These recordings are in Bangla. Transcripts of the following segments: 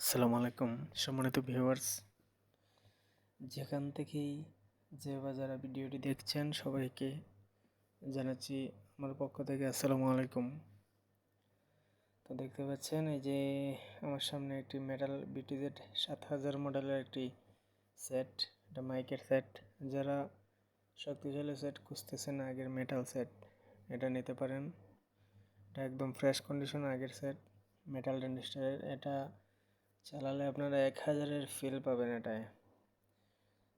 আসসালামু আলাইকুম, সম্মানিত ভিউয়ার্স যেখান থেকেই যে বা যারা ভিডিওটি দেখছেন, সবাইকে জানাচ্ছি আমার পক্ষ থেকে আসসালামু আলাইকুম। তো দেখতে পাচ্ছেন, এই যে আমার সামনে একটি মেটাল বিটিজেড সাত হাজার মডেলের একটি সেট এটা মাইকের সেট যারা শক্তিশালী সেট খুঁজতেছেন, আগের মেটাল সেট এটা নিতে পারেন। এটা একদম ফ্রেশ কন্ডিশন আগের সেট মেটাল ডেন্ডিস্টারের এটা চালালে আপনারা এক হাজারের ফিল পাবেন এটায়।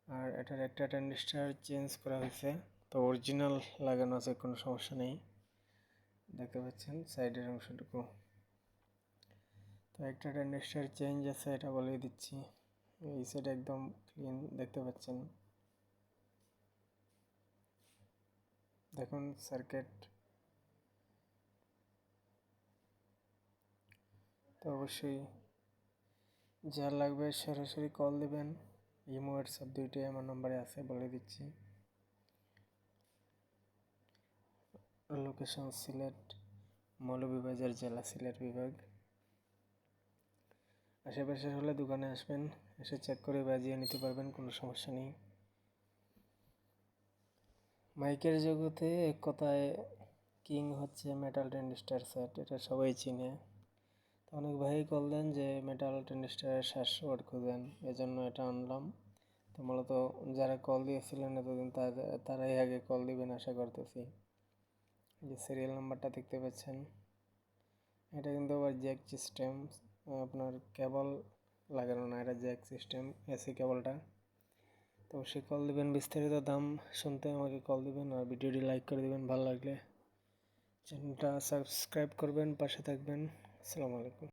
আর এটার একটা ট্যান্ডিস্টার চেঞ্জ করা হয়েছে। তো অরিজিনাল লাগানো আছে, কোনো সমস্যা নেই। দেখতে পাচ্ছেন সাইডের অংশটুকু। তো একটা ট্যান্ডিস্টার চেঞ্জ আছে, এটা বলে দিচ্ছি। এই সাইড একদম ক্লিন দেখতে পাচ্ছেন। দেখুন সার্কিট তো অবশ্যই যার লাগবে সরাসরি কল দেবেন। ইমো হোয়াটসঅ্যাপ দুইটাই আমার নম্বরে আছে, বলে দিচ্ছি। লোকেশন সিলেট মৌলভীবাজার জেলা সিলেট বিভাগ। আশেপাশে হলে দোকানে আসবেন, এসে চেক করে বাজিয়ে নিতে পারবেন, কোনো সমস্যা নেই। মাইকের জগতে এক কথায় কিং হচ্ছে মেটাল ট্যান্ড স্টার সেট এটা সবাই চিনে। অনেক ভাই কল দেন যে মেটাল টেন্ডিস্টারের সাতশো ওয়াট খুঁজেন এজন্য এটা আনলাম। তো মূলত যারা কল দিয়েছিলেন এতদিন তারাই আগে কল দিবেন, আশা করতেছি। যে সিরিয়াল নাম্বারটা দেখতে পাচ্ছেন। এটা কিন্তু আবার জ্যাক সিস্টেম আপনার কেবল লাগানো না, এটা জ্যাক সিস্টেম এসি কেবলটা তো সে কল দিবেন, বিস্তারিত দাম শুনতে আমাকে কল দিবেন, আর ভিডিওটি লাইক করে দিবেন, ভালো লাগলে। চ্যানেলটা সাবস্ক্রাইব করবেন, পাশে থাকবেন। আসসালামু আলাইকুম।